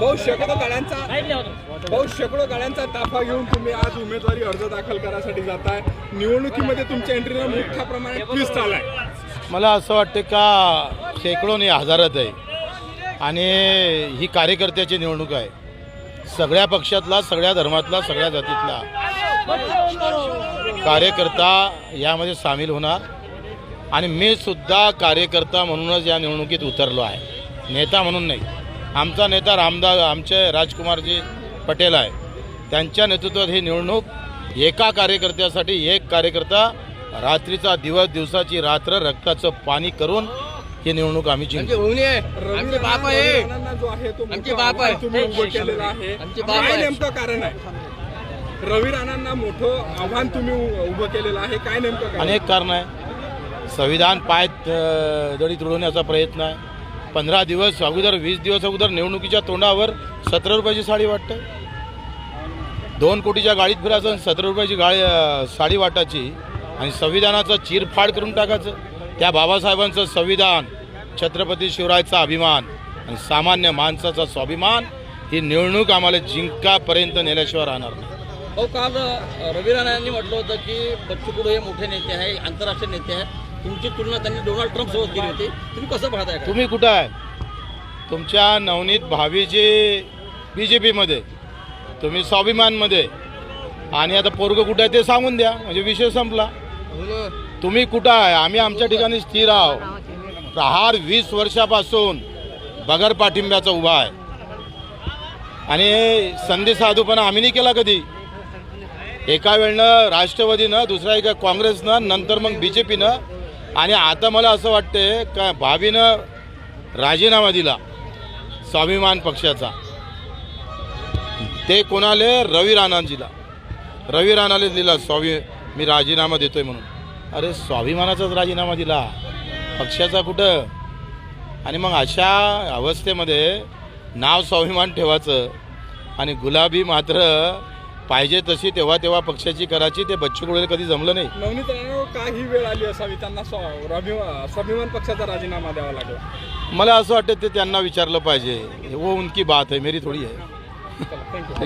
भाऊ शेकडो गाड्यांचा भाऊ शेकडो गाड्यांचा ताफा घेऊन तुम्ही आज उमेदवारी अर्ज दाखल करायसाठी जाताय. निवडणुकीमध्ये तुमच्या एंट्रीला मोठ्या प्रमाणात ट्विस्ट आलाय. मला असं वाटतं का शेकडो नाही हजारात आहे. आणि ही कार्यकर्त्याची निवडणूक आहे. सगळ्या पक्षातला सगळ्या धर्मातला सगळ्या जातीतला कार्यकर्ता यामध्ये सामील होणार. आणि मी सुद्धा कार्यकर्ता म्हणूनच या निवडणुकीत उतरलो आहे. नेता म्हणून नाही. आमचा नेता रामदास आमचे राजकुमारजी पटेल आहे. त्यांच्या नेतृत्वात ही निवडणूक एका कार्यकर्त्यासाठी एक कार्यकर्ता रात्रीचा दिवस दिवसाची रात्र रक्ताचं पाणी करून ही निवडणूक आम्ही जिंकू. रवी बाप आहे. आहे तो आमचे मोठं बाप आहे. आव्हान तुम्ही उभं केलेलं आहे. आमचे बाप काय आहे. नेमकं कारण आहे? रवी राणांना मोठं आव्हान तुम्ही उभं केलेलं आहे. काय नेमकं कारण अनेक कारण आहे. संविधान पाय दडी तुडवण्याचा प्रयत्न आहे. पंधरा दिवस अगोदर वीस दिवस अगोदर निवडणुकीच्या तोंडावर सतरा रुपयाची साडी वाटते. दोन कोटीच्या गाडीत फिरायचं आणि सतरा रुपयाची गाडी साडी वाटायची आणि संविधानाचं चिरफाड करून टाकायचं. त्या बाबासाहेबांचं संविधान छत्रपती शिवरायचा अभिमान आणि सामान्य माणसाचा स्वाभिमान ही निवडणूक आम्हाला जिंकापर्यंत नेल्याशिवाय राहणार नाही. भाऊ काल रवी राणा यांनी म्हटलं होतं की बच्चू कडू हे मोठे नेते आहे आंतरराष्ट्रीय नेते आहे तुमची तुलना त्यांनी डोनाल्ड ट्रम्प सोबत केली होती. तुम्ही कसं पाहताय का? तुम्ही कुठं आहे? तुमच्या नवनीत भावीचे बी जे पीमध्ये तुम्ही स्वाभिमानमध्ये आणि आता पोरग कुठं आहे ते सांगून द्या म्हणजे विषय संपला. तुम्ही कुठं आहे? आम्ही आमच्या ठिकाणी स्थिर आहोत. प्रहार वीस वर्षापासून बगर पाठिंब्याचा उभा आहे. आणि संधी साधूपणा आम्ही नाही केला कधी. एका वेळनं राष्ट्रवादीनं दुसऱ्या एका काँग्रेसनं नंतर मग बी जे पीनं आणि आता मला असं वाटते का भाभीनं राजीनामा दिला स्वाभिमान पक्षाचा. ते कोणाले? रवी राणांजीला रवी राणाले दिला स्वाभी मी राजीनामा देतोय म्हणून. अरे स्वाभिमानाचाच राजीनामा दिला. पक्षाचा कुठं? आणि मग अशा अवस्थेमध्ये नाव स्वाभिमान ठेवायचं आणि गुलाबी मात्र पाहिजे तशी तेव्हा तेव्हा पक्षाची करायची ते बच्चू कडूला कधी जमलं नाही. नवनीत राणांवर का ही वेळ आली असावी त्यांना स्व- स्वाभिमान पक्षाचा राजीनामा द्यावा लागला. मला असं वाटतं ते त्यांना विचारलं पाहिजे. वो उनकी बात आहे मेरी थोडी आहे चला थँक्यू